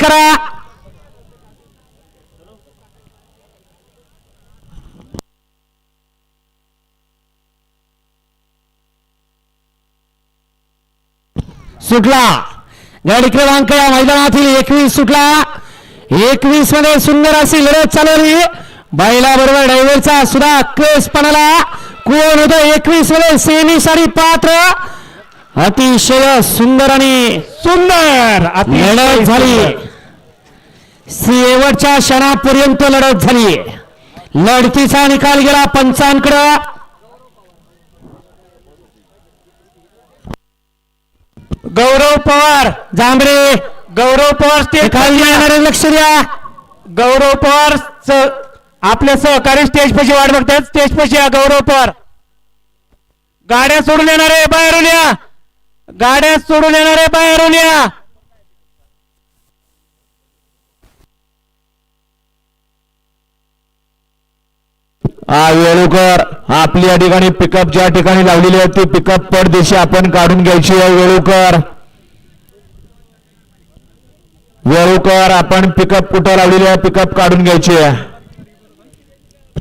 करा सुटला. गाडी क्रमांक या मैदानातील एकवीस सुटला. एकवीसमध्ये सुंदर अशी लढत चालवली बैला बरोबर ड्रायव्हरचा सुद्धा क्रेस पणाला कोण होतो. एकवीसमध्ये सेमी साडी पात्र. अतिशय सुंदर आणि सुंदर. लढत झाली. शेवटच्या क्षणापर्यंत लढत झाली. लढतीचा निकाल गेला पंचांकडं. गौरव पवार. जांभरे गौरव पवार येणारे लक्ष द्या. गौरव पवार स- आपले सहकारी स्टेज पशी वाट बघतात स्टेज पशी या गौरव पवार. गाड्या सोडून येणारे बाहेरून या. गाड्या सोडून येणारे बाहेरून या. वेळूकर आपली या ठिकाणी पिकअप ज्या ठिकाणी लावलेली आहे ती पिकअप पडदेशी आपण काढून घ्यायची आहे वेळूकर वेळूकर आपण पिकअप कुठं लावलेली आहे पिकअप काढून घ्यायची आहे.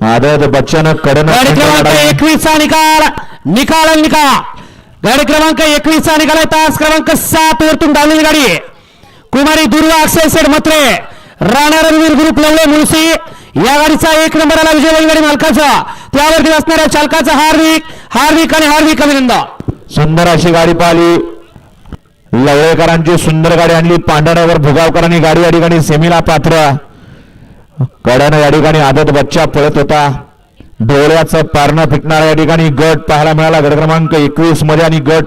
आदत बच्चन कडन गाडी क्रमांक एकवीस चा निकाल. निकाल निकाल. गाडी क्रमांक एकवीस चा निकाल तास क्रमांक सात वरतून धावलेली गाडी. कुमारी दुर्वा अक्षय सेठ मत्रे. राणा रणवीर ग्रुप लवले मुळशी. या गाडीचा एक नंबर आला विजय गाडी मालकाचा. त्यावरती असणाऱ्या चालकाचा हार्दिक हार्दिक आणि हार्दिक अभिनंदन. सुंदर अशी गाडी पाहिली. लवळेकरांची सुंदर गाडी आणली. पांढऱ्यावर भुगावकरांनी गाडी या ठिकाणी सेमीला पात्र. कड्यानं या ठिकाणी आदत बच्चा पळत होता. डोळ्याचं पारणं फिटणारा या ठिकाणी गट पाहायला मिळाला. गट क्रमांक एकवीसमध्ये आणि गट